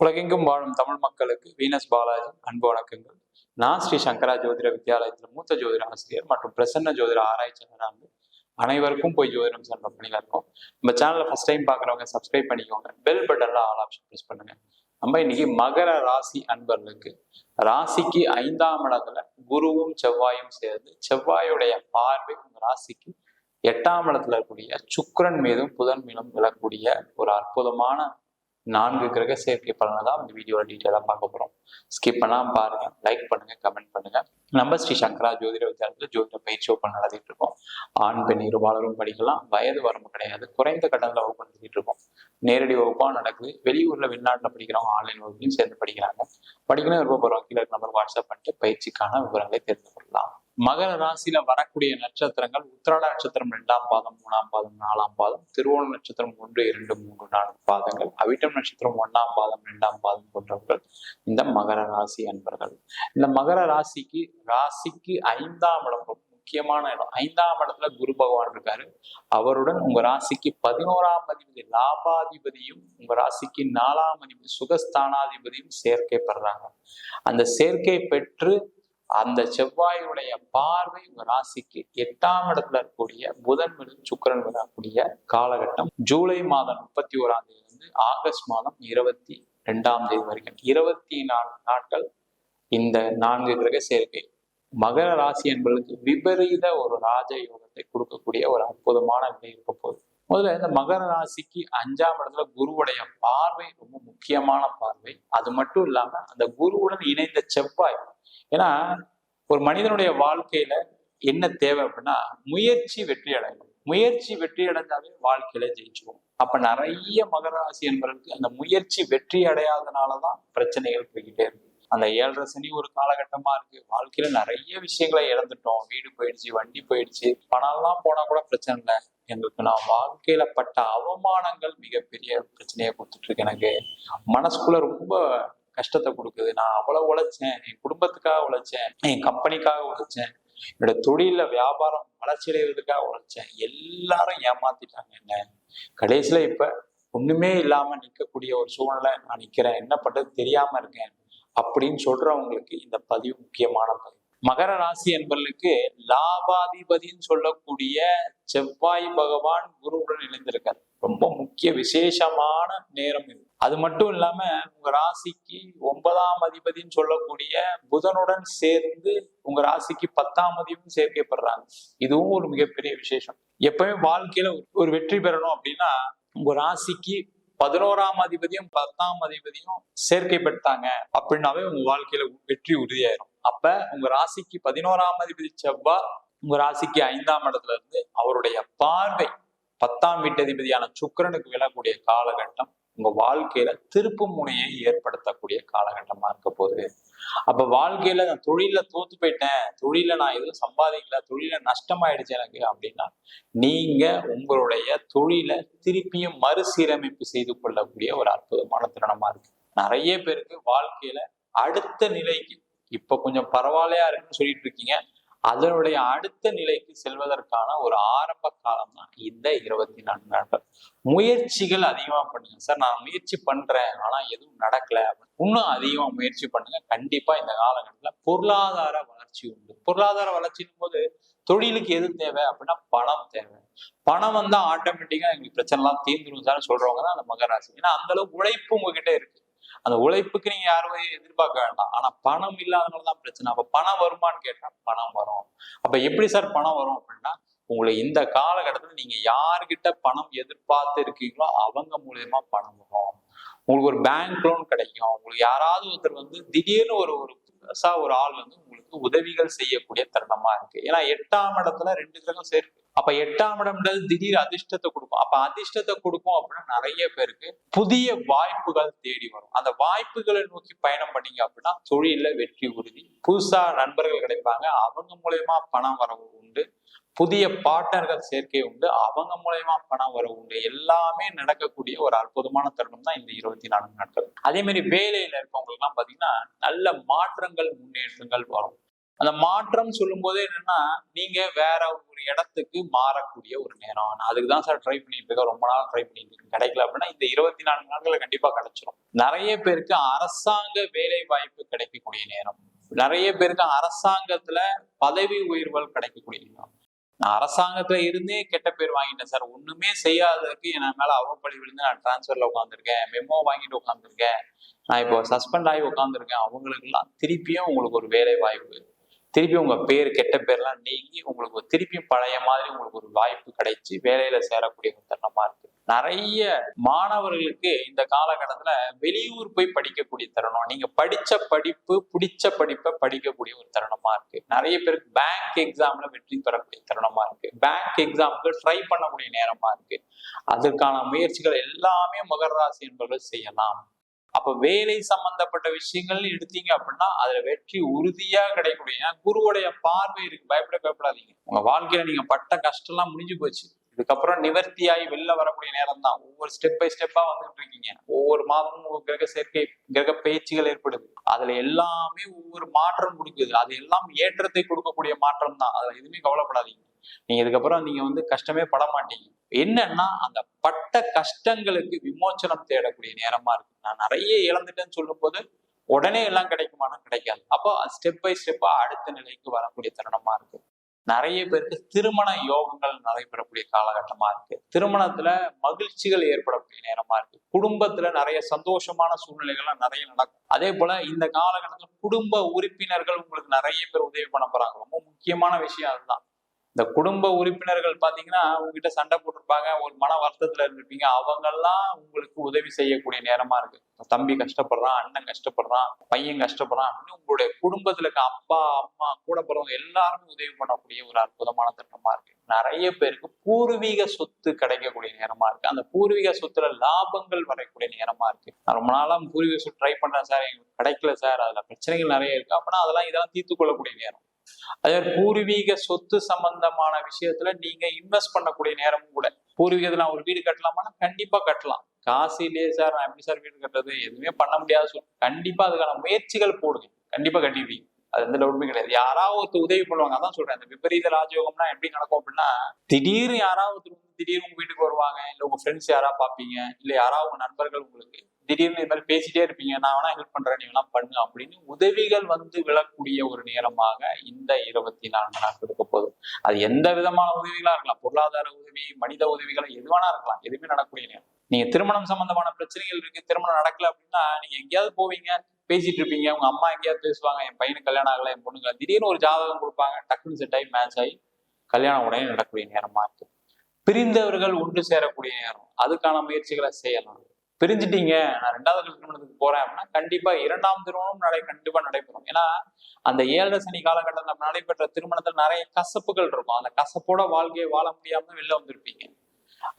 உலகெங்கும் வாழும் தமிழ் மக்களுக்கு வீனஸ் பாலாஜி அன்பு வணக்கங்கள். நான் ஸ்ரீ சங்கரா ஜோதிட வித்யாலயத்தில் மூத்த ஜோதிட ஆசிரியர் மற்றும் பிரசன்ன ஜோதிட ஆராய்ச்சியாளராக அனைவருக்கும் போய் ஜோதிடம் சென்ற பணியில் இருக்கும். நம்ம சேனலை ஃபர்ஸ்ட் டைம் பார்க்குறவங்க சப்ஸ்கிரைப் பண்ணிக்கோங்க. பெல் பட்டன்ல ஆல் ஆப்ஷன் ப்ரெஸ் பண்ணுங்க. நம்ம இன்னைக்கு மகர ராசி அன்பர்களுக்கு ராசிக்கு ஐந்தாம் இடத்துல குருவும் செவ்வாயும் சேர்ந்து செவ்வாயுடைய பார்வை உங்க ராசிக்கு எட்டாம் இடத்துல இருக்கக்கூடிய சுக்கரன் மீதும் புதன் மீதும் விழக்கூடிய ஒரு அற்புதமான நான்கு கிரக சேர்க்கை பலனை தான் இந்த வீடியோவில் டீட்டெயிலாக பார்க்க போகிறோம் ஸ்கிப் பண்ணாமல் பாருங்க லைக் பண்ணுங்க கமெண்ட் பண்ணுங்க. நம்ம ஸ்ரீ சங்கரா ஜோதிட வித்யாலயத்தில் ஜோதிட பயிற்சி வகுப்பு நடத்திட்டு இருக்கோம். ஆண் பெண் இருபாலரும் படிக்கலாம். வயது வரம்பு கிடையாது. குறைந்த கடனில் வகுப்பு நடத்திட்டு இருக்கோம். நேரடி வகுப்பாக நடக்குது. வெளியூரில் வெளிநாட்டில் படிக்கிறவங்க ஆன்லைன் வகுப்புலையும் சேர்ந்து படிக்கிறாங்க. படிக்கணும் விருப்பப்படுறவங்க கீழே நம்பர் வாட்ஸ்அப் பண்ணிட்டு பயிற்சிக்கான விவரங்களை தெரிந்து கொள்ளலாம். மகர ராசியில வரக்கூடிய நட்சத்திரங்கள் உத்திராட நட்சத்திரம் இரண்டாம் பாதம் மூணாம் பாதம் நாலாம் பாதம் திருவோண நட்சத்திரம் ஒன்று இரண்டு மூன்று நான்கு பாதங்கள். அவிட்டம் நட்சத்திரம் ஒன்னாம் பாதம் இரண்டாம் பாதம் போன்றவர்கள் இந்த மகர ராசி அன்பர்கள். இந்த மகர ராசிக்கு ராசிக்கு ஐந்தாம் இடம் ரொம்ப முக்கியமான இடம். ஐந்தாம் இடத்துல குரு பகவான் இருக்காரு. அவருடன் உங்க ராசிக்கு பதினோராம் அதிபதி லாபாதிபதியும் உங்க ராசிக்கு நாலாம் அதிபதி சுகஸ்தானாதிபதியும் சேர்க்கை பெறாங்க. அந்த சேர்க்கை பெற்று அந்த செவ்வாயுடைய பார்வை ராசிக்கு எட்டாம் இடத்துல இருக்கக்கூடிய புதன் மற்றும் சுக்கரன் வரக்கூடிய காலகட்டம். ஜூலை மாதம் முப்பத்தி ஓராம் தேதி இருந்து ஆகஸ்ட் மாதம் இருபத்தி ரெண்டாம் தேதி வரைக்கும். இருபத்தி நாலு நாட்கள் இந்த நான்கு கிரக சேர்க்கை. மகர ராசி என்பதற்கு விபரீத ஒரு ராஜ யோகத்தை கொடுக்கக்கூடிய ஒரு அற்புதமான நிலை இருக்க போகுது. முதல்ல இந்த மகர ராசிக்கு அஞ்சாம் இடத்துல குருவுடைய பார்வை ரொம்ப முக்கியமான பார்வை. அது மட்டும் இல்லாம அந்த குருவுடன் இணைந்த செவ்வாய் ஏன்னா ஒரு மனிதனுடைய வாழ்க்கையில என்ன தேவை அப்படின்னா முயற்சி வெற்றி அடையணும். முயற்சி வெற்றி அடைஞ்சாலே வாழ்க்கையில ஜெயிச்சுவோம் அப்ப நிறைய மகராசி என்பவர்களுக்கு அந்த முயற்சி வெற்றி அடையாதனாலதான் பிரச்சனைகள் போய்கிட்டே இருக்கு. அந்த ஏழரை சனி ஒரு காலகட்டமா இருக்கு. வாழ்க்கையில நிறைய விஷயங்களை இழந்துட்டோம். வீடு போயிடுச்சு வண்டி போயிடுச்சு. பணம்லாம் போனா கூட பிரச்சனை இல்லை. எங்களுக்கு நான் வாழ்க்கையில பட்ட அவமானங்கள் மிகப்பெரிய பிரச்சனையை கொடுத்துட்டு இருக்கு எனக்கு. மனசுக்குள்ள ரொம்ப கஷ்டத்தை கொடுக்குது. நான் அவ்வளவு உழைச்சேன் என் குடும்பத்துக்காக உழைச்சேன் என் கம்பெனிக்காக உழைச்சேன் என்னோட தொழில வியாபாரம் வளர்ச்சி அடைவதற்காக உழைச்சேன். எல்லாரும் ஏமாத்திட்டாங்க என்ன? கடைசியில இப்ப ஒண்ணுமே இல்லாம நிற்கக்கூடிய ஒரு சூழ்நிலை நான் நிக்கிறேன். என்ன பண்றது தெரியாம இருக்கேன். அப்படின்னு சொல்றவங்களுக்கு இந்த பதிவு முக்கியமான பதிவு. மகர ராசி என்பர்களுக்கு லாபாதிபதின்னு சொல்லக்கூடிய செவ்வாய் பகவான் குருவுடன் இணைந்திருக்கார். ரொம்ப முக்கிய விசேஷமான நேரம் இது. அது மட்டும் இல்லாம உங்க ராசிக்கு ஒன்பதாம் அதிபதின்னு சொல்லக்கூடிய புதனுடன் சேர்ந்து உங்க ராசிக்கு பத்தாம் அதிபதியும் சேர்க்கப்படுறாங்க. இதுவும் ஒரு மிகப்பெரிய விசேஷம். எப்பவுமே வாழ்க்கையில ஒரு வெற்றி பெறணும் அப்படின்னா உங்க ராசிக்கு பதினோராம் அதிபதியும் பத்தாம் அதிபதியும் சேர்க்கைப்பட்டாங்க அப்படின்னாவே உங்க வாழ்க்கையில வெற்றி உறுதியாயிரும். அப்ப உங்க ராசிக்கு பதினோராம் அதிபதி செவ்வாய் உங்க ராசிக்கு ஐந்தாம் இடத்துல இருந்து அவருடைய பார்வை பத்தாம் வீட்டதிபதியான சுக்கரனுக்கு விழக்கூடிய காலகட்டம் உங்க வாழ்க்கையில திருப்பு முனையை ஏற்படுத்தக்கூடிய காலகட்டமா இருக்க போகுது. அப்ப வாழ்க்கையில நான் தொழில தோத்து போயிட்டேன் தொழில நான் எதுவும் சம்பாதிக்கல தொழில நஷ்டமாயிடுச்சு எனக்கு அப்படின்னா நீங்க உங்களுடைய தொழிலை திருப்பியும் மறுசீரமைப்பு செய்து கொள்ளக்கூடிய ஒரு அற்புதமான தருணமா இருக்கு. நிறைய பேருக்கு வாழ்க்கையில அடுத்த நிலைக்கு இப்ப கொஞ்சம் பரவாயில்லையா இருக்குன்னு சொல்லிட்டு இருக்கீங்க அதனுடைய அடுத்த நிலைக்கு செல்வதற்கான ஒரு ஆரம்ப காலம் தான் இந்த இருபத்தி நான்கு நாட்கள். முயற்சிகள் அதிகமா பண்ணுங்க. சார் நான் முயற்சி பண்றேன் ஆனா எதுவும் நடக்கல. இன்னும் அதிகமா முயற்சி பண்ணுங்க. கண்டிப்பா இந்த காலகட்டத்துல பொருளாதார வளர்ச்சி உண்டு. பொருளாதார வளர்ச்சின் போது தொழிலுக்கு எது தேவை அப்படின்னா பணம் தேவை. பணம் வந்தா ஆட்டோமேட்டிக்கா எங்களுக்கு பிரச்சனை எல்லாம் தீர்ந்துடும் சார் சொல்றவங்க தான் அந்த மகராசி. ஏன்னா அந்த அளவுக்கு உழைப்பு உங்ககிட்ட இருக்கு. அந்த உழைப்புக்கு நீங்க யாரும் எதிர்பார்க்க வேண்டாம். ஆனா பணம் இல்லாதனாலதான் பிரச்சனை. அப்ப பணம் வருமானு கேட்டா பணம் வரும். அப்ப எப்படி சார் பணம் வரும் அப்படின்னா உங்களை இந்த காலகட்டத்துல நீங்க யாருக்கிட்ட பணம் எதிர்பார்த்து இருக்கீங்களோ அவங்க மூலியமா பணம் வரும். உங்களுக்கு ஒரு பேங்க் லோன் கிடைக்கும். உங்களுக்கு யாராவது ஒருத்தர் வந்து திடீர்னு ஒரு ஒரு புதுசா ஒரு ஆள் வந்து உங்களுக்கு உதவிகள் செய்யக்கூடிய தருணமா இருக்கு. ஏன்னா எட்டாம் இடத்துல ரெண்டு கிரகம் சேர்க்கு அப்ப எட்டாம் இடம்ன்றது திடீர் அதிர்ஷ்டத்தை கொடுக்கும். அப்ப அதிர்ஷ்டத்தை கொடுக்கும் அப்படின்னா நிறைய பேருக்கு புதிய வாய்ப்புகள் தேடி வரும். அந்த வாய்ப்புகளை நோக்கி பயணம் பண்ணீங்க அப்படின்னா தொழில வெற்றி உறுதி. புதுசா நண்பர்கள் கிடைப்பாங்க. அவங்க மூலயமா பணம் வரவு உண்டு. புதிய பார்ட்னர்கள் சேர்க்கை உண்டு. அவங்க மூலயமா பணம் வர உண்டு. எல்லாமே நடக்கக்கூடிய ஒரு அற்புதமான தருணம் தான் இந்த இருபத்தி நான்கு நாட்கள். அதே மாதிரி வேலையில இருக்கவங்களுக்கு எல்லாம் பாத்தீங்கன்னா நல்ல மாற்றங்கள் முன்னேற்றங்கள் வரும். அந்த மாற்றம் சொல்லும் போது என்னன்னா நீங்க வேற ஒரு இடத்துக்கு மாறக்கூடிய ஒரு நேரம். நான் அதுக்கு தான் சார் ட்ரை பண்ணிட்டு இருக்கேன் ரொம்ப நாள் ட்ரை பண்ணிட்டு இருக்கேன் கிடைக்கல அப்படின்னா இந்த இருபத்தி நான்கு நாட்கள்ல கண்டிப்பா கிடைச்சிடும் நிறைய பேருக்கு அரசாங்க வேலை வாய்ப்பு கிடைக்கக்கூடிய நேரம். நிறைய பேருக்கு அரசாங்கத்துல பதவி உயர்வுகள் கிடைக்கக்கூடிய நேரம். நான் அரசாங்கத்துல இருந்தே கெட்ட பேர் வாங்கிட்டேன் சார் ஒண்ணுமே செய்யாததுக்கு என் மேல அவப்பழி விழுந்து நான் டிரான்ஸ்ஃபர்ல உட்காந்துருக்கேன் மெமோ வாங்கிட்டு உட்காந்துருக்கேன் நான் இப்போ சஸ்பெண்ட் ஆகி உட்காந்துருக்கேன் அவங்களுக்கெல்லாம் திருப்பியும் உங்களுக்கு ஒரு வேலை வாய்ப்பு திருப்பி உங்க பேர் கெட்ட பேர்லாம் நீங்கி உங்களுக்கு திருப்பியும் பழைய மாதிரி உங்களுக்கு ஒரு வாய்ப்பு கிடைச்சி வேலையில சேரக்கூடிய ஒரு தருணமா இருக்கு நிறைய மாணவர்களுக்கு இந்த காலகட்டத்துல வெளியூர் போய் படிக்கக்கூடிய தருணம் நீங்க படிச்ச படிப்பு பிடிச்ச படிப்பை படிக்கக்கூடிய ஒரு தருணமா இருக்கு. நிறைய பேருக்கு பேங்க் எக்ஸாம்ல வெற்றி பெறக்கூடிய தருணமா இருக்கு. பேங்க் எக்ஸாமுக்கு ட்ரை பண்ணக்கூடிய நேரமா இருக்கு. அதற்கான முயற்சிகள் எல்லாமே மகர ராசி என்பவர்கள் செய்யலாம். அப்ப வேலை சம்பந்தப்பட்ட விஷயங்கள்னு எடுத்தீங்க அப்படின்னா அதுல வெற்றி உறுதியா கிடைக்கக்கூடிய ஏன்னா குருவுடைய பார்வை இருக்கு. பயப்பட பயப்படாதீங்க. உங்க வாழ்க்கையில நீங்க பட்ட கஷ்டம் எல்லாம் முடிஞ்சு போச்சு. இதுக்கப்புறம் நிவர்த்தியாகி வெளில வரக்கூடிய நேரம் தான் ஒவ்வொரு ஸ்டெப் பை ஸ்டெப்பா வந்துட்டு இருக்கீங்க. ஒவ்வொரு மாதமும் கிரக சேர்க்கை கிரக பயிற்சிகள் ஏற்படுது. அதுல எல்லாமே ஒவ்வொரு மாற்றம் கொடுக்குது. அது எல்லாம் ஏற்றத்தை கொடுக்கக்கூடிய மாற்றம் தான் அதுல எதுவுமே கவலைப்படாதீங்க. நீங்க இதுக்கப்புறம் நீங்க வந்து கஷ்டமே பட மாட்டீங்க. என்னன்னா அந்த பட்ட கஷ்டங்களுக்கு விமோச்சனம் தேடக்கூடிய நேரமா இருக்கு. நான் நிறைய இழந்துட்டேன்னு சொல்லும் போது உடனே எல்லாம் கிடைக்குமானா கிடைக்காது. அப்போ ஸ்டெப் பை ஸ்டெப்பா அடுத்த நிலைக்கு வரக்கூடிய தருணமா இருக்கு. நிறைய பேருக்கு திருமண யோகங்கள் நடைபெறக்கூடிய காலகட்டமா இருக்கு. திருமணத்துல மகிழ்ச்சிகள் ஏற்படக்கூடிய நேரமா இருக்கு. குடும்பத்துல நிறைய சந்தோஷமான சூழ்நிலைகள்லாம் நிறைய நடக்கும். அதே போல இந்த காலகட்டத்துல குடும்ப உறுப்பினர்கள் உங்களுக்கு நிறைய பேர் உதவி பண்ண போறாங்க. ரொம்ப முக்கியமான விஷயம் அதுதான். இந்த குடும்ப உறுப்பினர்கள் பாத்தீங்கன்னா உங்ககிட்ட சண்டை போட்டிருப்பாங்க ஒரு மன வருத்தத்துல இருந்திருப்பீங்க. அவங்கெல்லாம் உங்களுக்கு உதவி செய்யக்கூடிய நேரமா இருக்கு. தம்பி கஷ்டப்படுறான் அண்ணன் கஷ்டப்படுறான் பையன் கஷ்டப்படுறான் அப்படின்னு உங்களுடைய குடும்பத்துல இருக்க அப்பா அம்மா கூட பிறவங்க எல்லாருமே உதவி பண்ணக்கூடிய ஒரு அற்புதமான திட்டமா இருக்கு. நிறைய பேருக்கு பூர்வீக சொத்து கிடைக்கக்கூடிய நேரமா இருக்கு. அந்த பூர்வீக சொத்துல லாபங்கள் வரக்கூடிய நேரமா இருக்கு. நான் ரொம்ப நாளா பூர்வீக சொத்து ட்ரை பண்றேன் சார். எங்களுக்கு கிடைக்கல சார். அதுல பிரச்சனைகள் நிறைய இருக்கு. அப்படின்னா அதெல்லாம் இதெல்லாம் தீர்த்து கொள்ளக்கூடிய நேரம். அதே பூர்வீக சொத்து சம்பந்தமான விஷயத்துல நீங்க இன்வெஸ்ட் பண்ணக்கூடிய நேரமும் கூட பூர்வீகத்துல நான் ஒரு வீடு கட்டலாமான்னா கண்டிப்பா கட்டலாம். காசு இல்லையே சார் நான் எப்படி சார் வீடு கட்டுறது? எதுவுமே பண்ண முடியாது சொல் கண்டிப்பா அதுக்கான முயற்சிகள் போடுங்க. கண்டிப்பா கட்டிடுவீங்க அது எந்த டவுட்டுமே கிடையாது. யாராவது ஒருத்தர் உதவி பண்ணுவாங்க. அதான் சொல்றேன். அந்த விபரீத ராஜயோகம்னா எப்படி நடக்கும் அப்படின்னா திடீர்னு யாராவது ஒருத்தர் வந்து திடீர்னு உங்க வீட்டுக்கு வருவாங்க. இல்ல உங்க ஃப்ரெண்ட்ஸ் யாராவது பாப்பீங்க இல்ல யாராவது உங்க நண்பர்கள் உங்களுக்கு திடீர்னு இது மாதிரி பேசிட்டே இருப்பீங்க. நான் வேணா ஹெல்ப் பண்றேன் நீங்க எல்லாம் பண்ணு அப்படின்னு உதவிகள் வந்து விழக்கூடிய ஒரு நேரமாக இந்த இருபத்தி நான்கு நாட்கள் இருக்க போதும் அது எந்த விதமான உதவிகளா இருக்கலாம். பொருளாதார உதவி மனித உதவிகள் எது வேணா இருக்கலாம். எதுவுமே நடக்கக்கூடிய நேரம் நீங்க திருமணம் சம்பந்தமான பிரச்சனைகள் இருக்கு. திருமணம் நடக்கல அப்படின்னா நீங்க எங்கேயாவது போவீங்க பேசிட்டு இருப்பீங்க. உங்க அம்மா எங்கேயாவது பேசுவாங்க என் பையனுக்கு கல்யாணம் ஆகல என் பொண்ணுங்க திடீர்னு ஒரு ஜாதகம் கொடுப்பாங்க. டக்குன்னு செட் ஆகி மேட்ச் ஆகி கல்யாணம் உடனே நடக்கக்கூடிய நேரமா இருக்கு பிரிந்தவர்கள் ஒன்று சேரக்கூடிய நேரம். அதுக்கான முயற்சிகளை செய்யலாம். பிரிஞ்சிட்டீங்க. நான் ரெண்டாவது திருமணத்துக்கு போறேன் அப்படின்னா கண்டிப்பா இரண்டாம் திருமணம் நடை கண்டிப்பா நடைபெறும். ஏன்னா அந்த ஏழரை சனி காலகட்டத்தில் நடைபெற்ற திருமணத்துல நிறைய கசப்புகள் இருக்கும். அந்த கசப்போட வாழ்க்கையை வாழ முடியாம வெளில வந்திருப்பீங்க.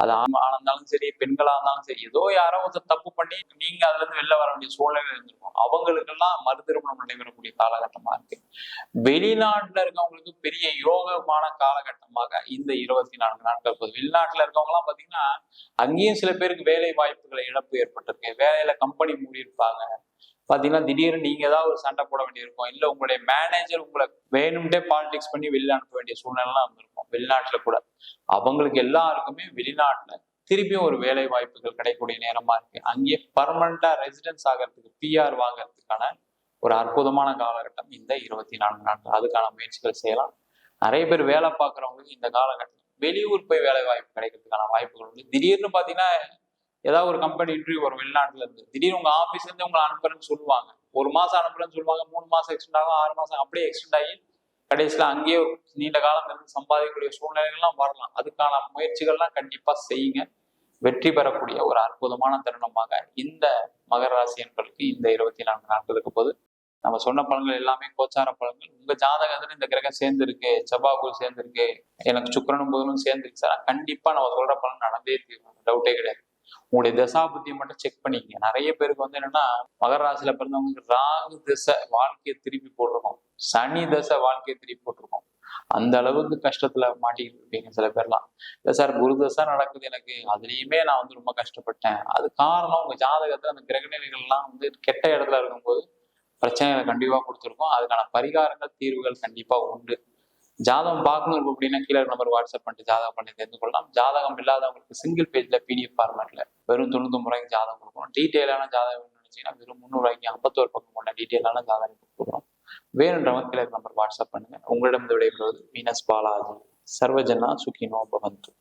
அது ஆணா இருந்தாலும் சரி பெண்களா இருந்தாலும் சரி ஏதோ யாரோ ஒருத்தர் தப்பு பண்ணி நீங்க அதுல இருந்து வெளில வர வேண்டிய சூழ்நிலை இருந்திருக்கும் அவங்களுக்கெல்லாம் மறு திருமணம் நடைபெறக்கூடிய காலகட்டமா இருக்கு. வெளிநாட்டுல இருக்கவங்களுக்கு பெரிய யோகமான காலகட்டமாக இந்த இருபத்தி நான்கு நாட்கள் போகுது. வெளிநாட்டுல இருக்கவங்க எல்லாம் பாத்தீங்கன்னா அங்கேயும் சில பேருக்கு வேலை வாய்ப்புகளை இழப்பு ஏற்பட்டிருக்கு. வேலையில கம்பெனி மூடி இருப்பாங்க. பாத்தீங்கன்னா திடீர்னு நீங்க ஏதாவது ஒரு சண்டை போட வேண்டியிருக்கும். இல்ல உங்களுடைய மேனேஜர் உங்களை வேணும்ட்டே பாலிடிக்ஸ் பண்ணி வெளில அனுப்ப வேண்டிய சூழ்நிலை இருந்திருக்கும் வெளிநாட்டுல கூட. அவங்களுக்கு எல்லாருக்குமே வெளிநாட்டுல திருப்பியும் ஒரு வேலை வாய்ப்புகள் கிடைக்கக்கூடிய நேரமா இருக்கு. அங்கேயே பர்மனண்டா ரெசிடென்ஸ் ஆகிறதுக்கு பிஆர் வாங்குறதுக்கான ஒரு அற்புதமான காலகட்டம் இந்த இருபத்தி நான்கு நாட்கள். அதுக்கான முயற்சிகள் செய்யலாம். நிறைய பேர் வேலை பார்க்குறவங்களுக்கு இந்த காலகட்டம். வெளியூர் போய் வேலை வாய்ப்பு கிடைக்கிறதுக்கான வாய்ப்புகள் உண்டு. திடீர்னு பாத்தீங்கன்னா ஏதாவது ஒரு கம்பெனி இன்டர்வியூ வரும் வெளிநாட்டுல இருந்து. திடீர்னு உங்க ஆஃபீஸ்ல இருந்து உங்களை அனுப்புறேன்னு சொல்லுவாங்க. ஒரு மாசம் அனுப்புறேன்னு சொல்லுவாங்க. மூணு மாசம் எக்ஸ்டெண்ட் ஆகும். ஆறு மாசம் அப்படியே எக்ஸ்டெண்ட் ஆகி கடைசியில அங்கேயே ஒரு நீண்ட காலம் இருந்து சம்பாதிக்கக்கூடிய சூழ்நிலைகள்லாம் வரலாம். அதுக்கான முயற்சிகள்லாம் கண்டிப்பா செய்யுங்க. வெற்றி பெறக்கூடிய ஒரு அற்புதமான தருணமாக இந்த மகர ராசி என்பதற்கு இந்த இருபத்தி நான்கு நாட்களுக்கு போது நம்ம சொன்ன பலன்கள் எல்லாமே கோச்சார பலன்கள். உங்க ஜாதகத்துல இந்த கிரகம் சேர்ந்திருக்கு செவ்வாய்க்குள் சேர்ந்திருக்கு எனக்கு சுக்கரனும் புதனும் சேர்ந்துருக்கு சார். கண்டிப்பா நம்ம சொல்ற பலன் நடந்தே இருக்கு டவுட்டே கிடையாது. உங்களுடைய தசா புத்தியை மட்டும் செக் பண்ணிக்கங்க. நிறைய பேருக்கு வந்து என்னன்னா மகர ராசியில ராகு தசை வாழ்க்கையை திருப்பி போட்டிருக்கோம். சனி தசை வாழ்க்கையை திருப்பி போட்டிருக்கோம். அந்த அளவுக்கு கஷ்டத்துல மாட்டிக்கிட்டு இருப்பீங்க சில பேர்லாம். இல்ல சார் குரு தசை நடக்குது எனக்கு. அதுலயுமே நான் வந்து ரொம்ப கஷ்டப்பட்டேன். அது காரணம் உங்க ஜாதகத்துல அந்த கிரகநிலைகள்லாம் வந்து கெட்ட இடத்துல இருக்கும்போது பிரச்சனைகளை கண்டிப்பாக கொடுத்துருக்கோம். அதுக்கான பரிகாரங்கள் தீர்வுகள் கண்டிப்பாக உண்டு. ஜாதகம் பார்க்கணும் அப்படின்னா கீழே நம்பர் வாட்ஸ்அப் பண்ணிட்டு ஜாதகம் பண்ணி தெரிந்து கொள்ளலாம் ஜாதகம் இல்லாதவங்களுக்கு சிங்கிள் பேஜ்ல பிடிஎஃப் ஃபார்மேட்ல வெறும் தொண்ணூத்தொம்பது ரூபாய்க்கு ஜாதகம் கொடுக்கணும். டீட்டெயிலான ஜாதகம் நினைச்சீங்கன்னா வெறும் முந்நூறுவாய்க்கு ஐம்பத்தோரு பக்கம் கொண்ட டீட்டெயிலான ஜாதகம் கொடுக்குறோம் வேணுன்றவங்க கீழே நம்பர் வாட்ஸ்அப் பண்ணுங்க. உங்களிடம் விடைபெறுவது வீனஸ் பாலாஜி. சர்வஜனா சுகினோ பவந்து